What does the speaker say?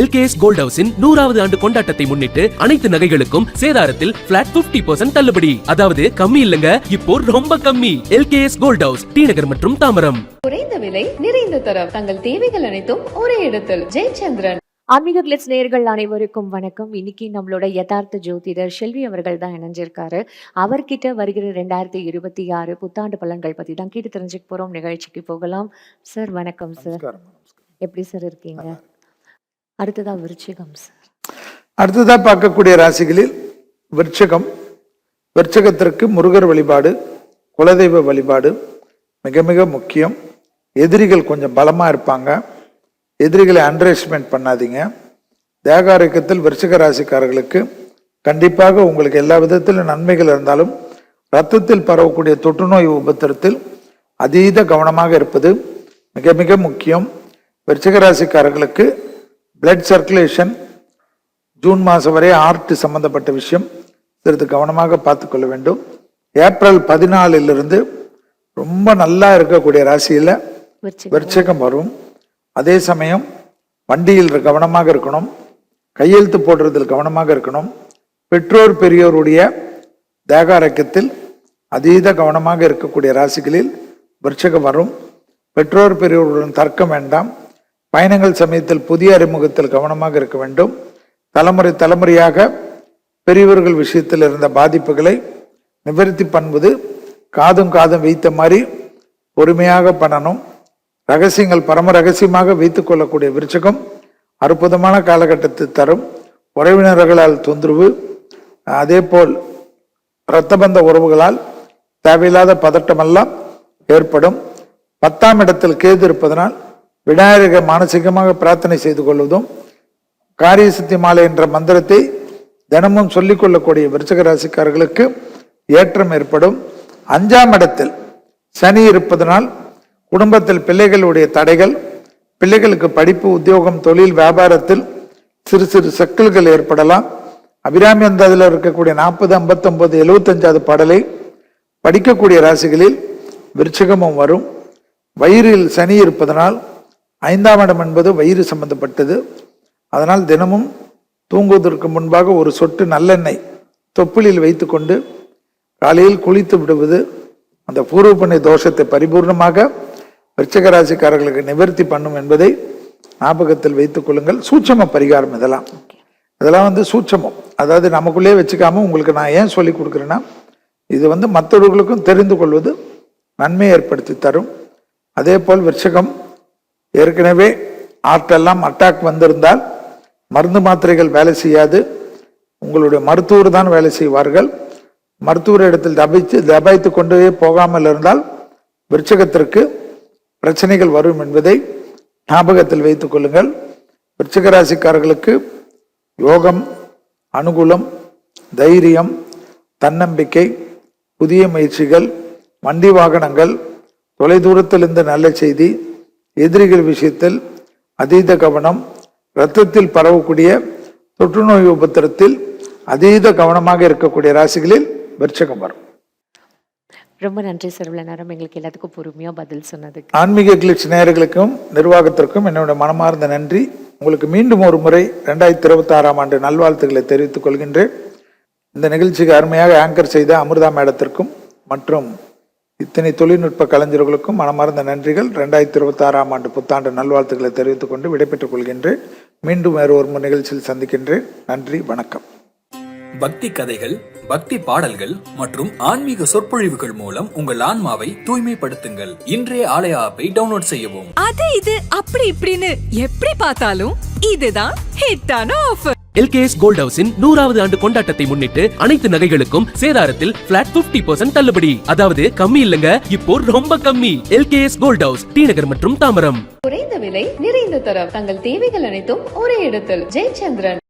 LKS gold ஹவுஸின் நூறாவது ஆண்டு கொண்டாட்டத்தை முன்னிட்டு அனைத்து நகைகளுக்கும் சேதாரத்தில் பிளாட் 50% தள்ளுபடி. அதாவது கம்மி இல்லங்க இப்போ ரொம்ப கம்மி. LKS gold house T Nagar மற்றும் தாம்பரம் குறைந்த விலை நிறைந்த தரம். தங்கள் தேவைகள் அனைத்தும் ஒரே இடத்தில். ஜெயச்சந்திரன். ஆன்மீக கிளிட்ஸ் நேயர்கள் அனைவருக்கும் வணக்கம். இன்னைக்கு நம்மளோட யதார்த்த ஜோதிடர் செல்வி அவர்கள் தான் இணைஞ்சிருக்காரு. அவர்கிட்ட வருகிற ரெண்டாயிரத்தி இருபத்தி ஆறு புத்தாண்டு பலன்கள் பத்தி தான் கேட்டு தெரிஞ்சுக்க போறோம். நிகழ்ச்சிக்கு போகலாம். சார் வணக்கம் சார். எப்படி சார் இருக்கீங்க? அடுத்ததா விருச்சிகம் சார். அடுத்ததா பார்க்கக்கூடிய ராசிகளில் விருச்சகம் விருச்சகத்திற்கு முருகர் வழிபாடு குலதெய்வ வழிபாடு மிக மிக முக்கியம். எதிரிகள் கொஞ்சம் பலமாக இருப்பாங்க. எதிரிகளை அண்டர்எஸ்டிமேட் பண்ணாதீங்க. தேகாரோக்கியத்தில் விருச்சிக ராசிக்காரர்களுக்கு கண்டிப்பாக உங்களுக்கு எல்லா விதத்திலும் நன்மைகள் இருந்தாலும் ரத்தத்தில் பரவக்கூடிய தொற்றுநோய் உபத்திரத்தில் அதீத கவனமாக இருப்பது மிக மிக முக்கியம். விருச்சிக ராசிக்காரர்களுக்கு பிளட் சர்க்குலேஷன் ஜூன் மாதம் வரை ஆர்ட் சம்பந்தப்பட்ட விஷயம். சிறிது கவனமாக பார்த்துக்கொள்ள வேண்டும். ஏப்ரல் பதினாலிலிருந்து ரொம்ப நல்லா இருக்கக்கூடிய ராசியில் விருச்சிகம். வரும். அதே சமயம் வண்டியில் கவனமாக இருக்கணும். கையெழுத்து போடுறதில் கவனமாக இருக்கணும். பெற்றோர் பெரியோருடைய தேகாரக்கத்தில் அதீத கவனமாக இருக்கக்கூடிய ராசிகளில் விருச்சகம் வரும். பெற்றோர் பெரியோருடன் தர்க்கம் வேண்டாம். பயணங்கள் சமயத்தில் புதிய அறிமுகத்தில் கவனமாக இருக்க வேண்டும். தலைமுறை தலைமுறையாக பெரியவர்கள் விஷயத்தில் இருந்த பாதிப்புகளை நிவர்த்தி பண்ணுவது காதும் காதும் வைத்த மாதிரி பொறுமையாக பண்ணணும். ரகசியங்கள் பரம ரகசியமாக வைத்துக் கொள்ளக்கூடிய விருச்சகம் அற்புதமான காலகட்டத்தை தரும். உறவினர்களால் தொந்தரவு அதே போல் இரத்தபந்த உறவுகளால் தேவையில்லாத பதட்டமெல்லாம் ஏற்படும். பத்தாம் இடத்தில் கேது இருப்பதனால் விநாயகரை மானசீகமாக பிரார்த்தனை செய்து கொள்வதும் காரியசக்தி மாலை என்ற மந்திரத்தை தினமும் சொல்லிக் கொள்ளக்கூடிய விருச்சக ராசிக்காரர்களுக்கு ஏற்றம் ஏற்படும். அஞ்சாம் இடத்தில் சனி இருப்பதனால் குடும்பத்தில் பிள்ளைகளுடைய தடைகள் பிள்ளைகளுக்கு படிப்பு உத்தியோகம் தொழில் வியாபாரத்தில் சிறு சிறு சக்கல்கள் ஏற்படலாம். அபிராமி அந்த அதில் இருக்கக்கூடிய நாற்பது ஐம்பத்தொம்பது எழுபத்தஞ்சாவது பாடலை படிக்கக்கூடிய ராசிகளில் விருச்சகமும் வரும். வயிறில் சனி இருப்பதனால் ஐந்தாம் இடம் என்பது வயிறு சம்பந்தப்பட்டது. அதனால் தினமும் தூங்குவதற்கு முன்பாக ஒரு சொட்டு நல்லெண்ணெய் தொப்புளில் வைத்துக்கொண்டு காலையில் குளித்து விடுவது அந்த பூர்வ புண்ணிய தோஷத்தை பரிபூர்ணமாக விருச்சகராசிக்காரர்களுக்கு நிவர்த்தி பண்ணும் என்பதை ஞாபகத்தில் வைத்துக் கொள்ளுங்கள். சூட்சம பரிகாரம் இதெல்லாம். இதெல்லாம் வந்து சூட்சமம். அதாவது நமக்குள்ளே வச்சுக்காம உங்களுக்கு நான் ஏன் சொல்லி கொடுக்குறேன்னா இது வந்து மற்றவர்களுக்கும் தெரிந்து கொள்வது நன்மை ஏற்படுத்தி தரும். அதே போல் விருச்சகம் ஏற்கனவே ஆர்ட்டெல்லாம் அட்டாக் வந்திருந்தால் மருந்து மாத்திரைகள் வேலை செய்யாது. உங்களுடைய மருத்துவர் தான் வேலை செய்வார்கள். மருத்துவர் இடத்தில் தபித்து தபாய்த்து கொண்டே போகாமல் இருந்தால் விருச்சகத்திற்கு பிரச்சனைகள் வரும் என்பதை ஞாபகத்தில் வைத்துக் கொள்ளுங்கள். விருச்சிக ராசிக்காரர்களுக்கு யோகம் அனுகூலம் தைரியம் தன்னம்பிக்கை புதிய முயற்சிகள் வண்டி வாகனங்கள் தொலைதூரத்திலிருந்து நல்ல செய்தி எதிரிகள் விஷயத்தில் அதீத கவனம் இரத்தத்தில் பரவக்கூடிய தொற்றுநோய் உபத்திரத்தில் அதீத கவனமாக இருக்கக்கூடிய ராசிகளில் விருச்சகம் வரும். ரொம்ப நன்றி சார் இவ்வளவு நேரம் எங்களுக்கு எல்லாத்துக்கும் பொறுமையா பதில் சொன்னதுக்கு. ஆன்மீக கிளிட்ஸ் நேயர்களுக்கும் நிர்வாகத்திற்கும் என்னுடைய மனமார்ந்த நன்றி. உங்களுக்கு மீண்டும் ஒரு முறை ரெண்டாயிரத்தி இருபத்தி ஆறாம் ஆண்டு நல்வாழ்த்துக்களை தெரிவித்துக் கொள்கின்றேன். இந்த நிகழ்ச்சிக்கு அருமையாக ஆங்கர் செய்த அமிர்தா மேடத்திற்கும் மற்றும் இத்தனை தொழில்நுட்ப கலைஞர்களுக்கும் மனமார்ந்த நன்றிகள். ரெண்டாயிரத்தி இருபத்தி ஆறாம் ஆண்டு புத்தாண்டு நல்வாழ்த்துக்களை தெரிவித்துக் கொண்டு விடைபெற்றுக் கொள்கின்றேன். மீண்டும் வேறு ஒரு நிகழ்ச்சியில் சந்திக்கின்றேன். நன்றி வணக்கம். பக்தி கதைகள் பக்தி பாடல்கள் மற்றும் ஆன்மீக சொற்பொழிவுகள் மூலம் உங்கள் ஆன்மாவை தூய்மைப்படுத்துங்கள். இன்றைய ஆலய ஆப்பை டவுன்லோட் செய்யவும். அது இது அப்படி இப்படின்னு எப்படி பார்த்தாலும் இதுதான் ஹிட்டான ஆஃபர் எல்கேஎஸ் கோல்ட் ஹவுஸின் நூறாவது ஆண்டு கொண்டாட்டத்தை முன்னிட்டு அனைத்து நகைகளுக்கும் சேதாரத்தில் பிளாட் 50% தள்ளுபடி. அதாவது கம்மி இல்லங்க இப்போ ரொம்ப கம்மி. எல்கேஎஸ் கோல்ட் ஹவுஸ் டிநகர் மற்றும் தாம்பரம் குறைந்த விலை நிறைந்த தரம். தங்கள் தேவைகள் அனைத்தும் ஒரே இடத்தில். ஜெயச்சந்திரன்.